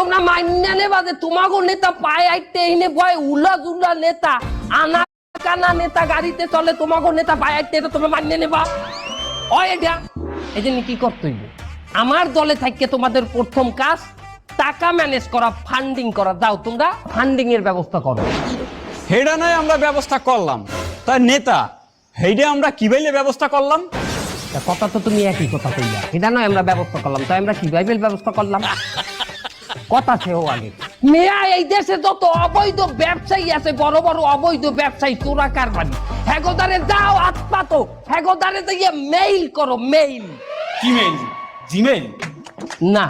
তোমরা নেবা যে নেতা পায়ে আইতে এনে ভয় উলা জুলা নেতা আনা কানা নেতা গাড়িতে চলে নেতা পায়ে আইতে এটা তোমরা নেবা। এটা এই জন্য কি করতে হইবে? আমার দলে থাকতে তোমাদের প্রথম কাজ টাকা ম্যানেজ করা ফান্ডিং করা। দাও তোমরা ফান্ডিং এর ব্যবস্থা করো। হেডা নয় আমরা ব্যবস্থা করলাম। তাই নেতা হেডে আমরা কি বাইলে ব্যবস্থা করলাম? কথা তো তুমি একই কথা কইলা। এটা নয় আমরা ব্যবস্থা করলাম তাই আমরা কি বাইবেল ব্যবস্থা করলাম? কথা সেও আগে। মেয়া এই দেশে যত অবৈধ ব্যবসায়ী আছে বড় বড় অবৈধ ব্যবসায়ী তোরা কার কারবারি হেগোদারে যাও আত্মাতো হেগোদারে দিয়ে মেইল করো মেইল কিমেল জিমেল না।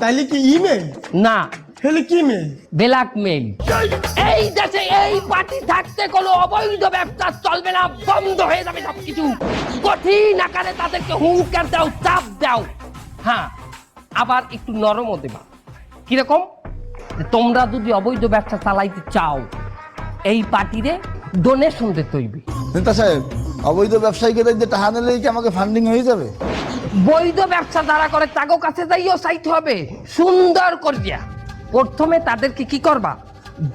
তাইলে কি ইমেল না। হেলে কি মেল ব্ল্যাক মেইল এই দেশে এই পার্টি থাকতে কোনো অবৈধ ব্যবসা চলবে না বন্ধ হয়ে যাবে সবকিছু। কঠিন আকারে তাদেরকে হুঙ্কার দাও চাপ দাও। হ্যাঁ আবার একটু নরমও দেবা। কীরকম? যে তোমরা যদি অবৈধ ব্যবসা চালাইতে চাও এই পার্টিরে ডোনেশন দিতে হইবে। নেতা সাহেব অবৈধ ব্যবসায়ীকে দেখতে টাকা নিলেই কি আমাকে ফান্ডিং হয়ে যাবে? বৈধ ব্যবসা যারা করে তাগো কাছে যাইও চাইতে হবে। সুন্দর করিয়া প্রথমে তাদেরকে কি করবা?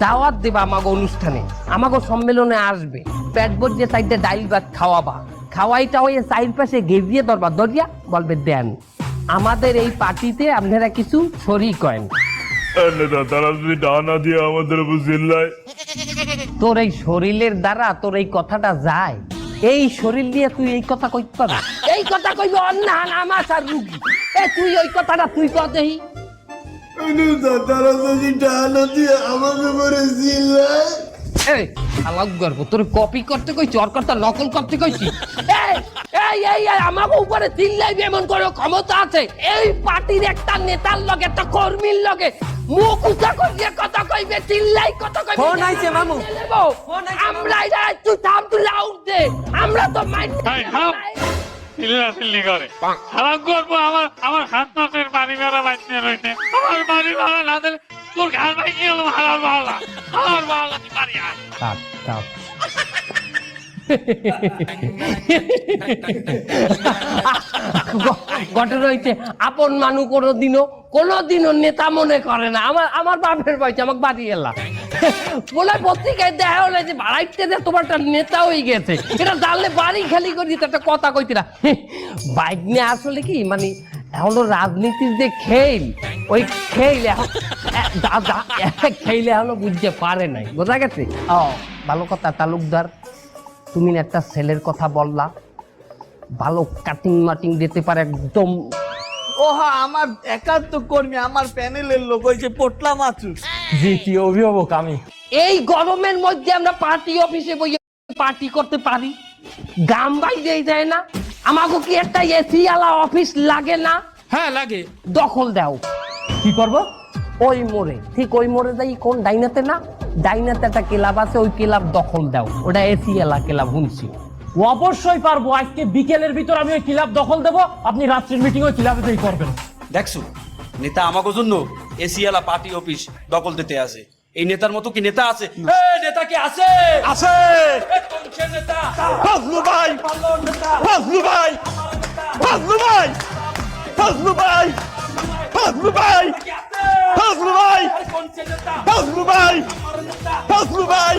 দাওয়াত দেবা আমাগো অনুষ্ঠানে। আমাগো সম্মেলনে আসবে। পেট ভরিয়ে সাইডে ডাইল ভাত খাওয়াবা। খাওয়াইটা ওই সাইড পাশে গেজিয়ে ধরবা। দরিয়া বলবে দেন আমাদের এই পার্টিতে আপনারা কিছু শরিক করেন। নেতা তারা যদি ডানা দিয়ে আমাদের উপর চিল্লায় তোর এই শরীরের দ্বারা তোর এই কথাটা যায়। এই শরীর দিয়ে তুই এই কথা কইতে পারবি? এই কথা কইবে অন্য আমার আর রুগী। এ তুই ওই কথাটা তুই কদেহি নেতা তারা যদি টাকা দিয়ে আমাকে করে চিল্লায় এই আলাপ গর্ব তোর কপি করতে কইছি ওর কথা নকল করতে কইছি। এই এই এই আমাকে উপরে চিল্লাইবে এমন কোনো ক্ষমতা আছে। এই পার্টির একটা নেতার লগে একটা কর্মীর লগে মুখ উঁচা করিয়ে কথা কইবে চিল্লাই কথা কইবে। ফোন আইছে, মামু। আমরা এটা তুই থাম তুই লাউড দে। আমরা তো মাইন্ড। চিল্লা চিল্লি করে। খারাপ করব আমার আমার হাত মাসের বাড়ি মেরা বাইতে রইতে আমার বাড়ি ভাড়া না দিলে তোর ঘর ভাই কি হলো হারার ভাড়া হারার তুই বাড়ি আয়। ঘটনা হইতে আপন মানু কোনোদিনও কোনোদিনও নেতা মনে করে না। আমার আমার বাপের বাড়িতে আমাকে বাড়ি এলা। বলে পত্রিকায় দেখা হলে যে বাড়াইতে নেতা হয়ে গেছে, এটা জানলে বাড়ি খালি করে দিতে একটা কথা বাইক নিয়ে আসলে কি মানে এখনও রাজনীতির যে খেল, ওই খেল খেলে এখনও বুঝতে পারে নাই। বোঝা গেছে? ও, ভালো কথা, তালুকদার। তুমি একটা ছেলের কথা বললা। ভালো কাটিং মাটিং দিতে পারে একদম। ও হ্যাঁ আমার একান্ত কর্মী আমার প্যানেলের লোক ওই যে পোটলা মাছুস জি কি অভিভাবক আমি। এই গরমের মধ্যে আমরা পার্টি অফিসে বইয়ে পার্টি করতে পারি। গাম বাইরেই যায় না। আমাকে কি একটা এসি আলা অফিস লাগে না? হ্যাঁ লাগে। দখল দাও। কি করব? ওই মোড়ে ঠিক ওই মোড়ে যাই কোন ডাইনাতে না? ডাইনাতে একটা ক্লাব আছে ওই ক্লাব দখল দাও। ওটা এসি এলা ক্লাব শুনছি। অবশ্যই পারব আজকে বিকেলের ভিতর আমি ওই ক্লাব দখল দেবো আপনি রাত্রির মিটিং ওই ক্লাবেতেই করবেন। দেখছ নেতা আমাকে জন্য এসিয়ালা পার্টি অফিস দখল দিতে আছে। এই নেতার মতো কি নেতা আছে? নেতা কি আছে? আছে। নেতা? ফজলু ভাই। ফজলু ভাই। ফজলু ভাই। ফজলু ভাই। ফজলু ভাই? ফজলু ভাই ফজলু ভাই ফজলু ভাই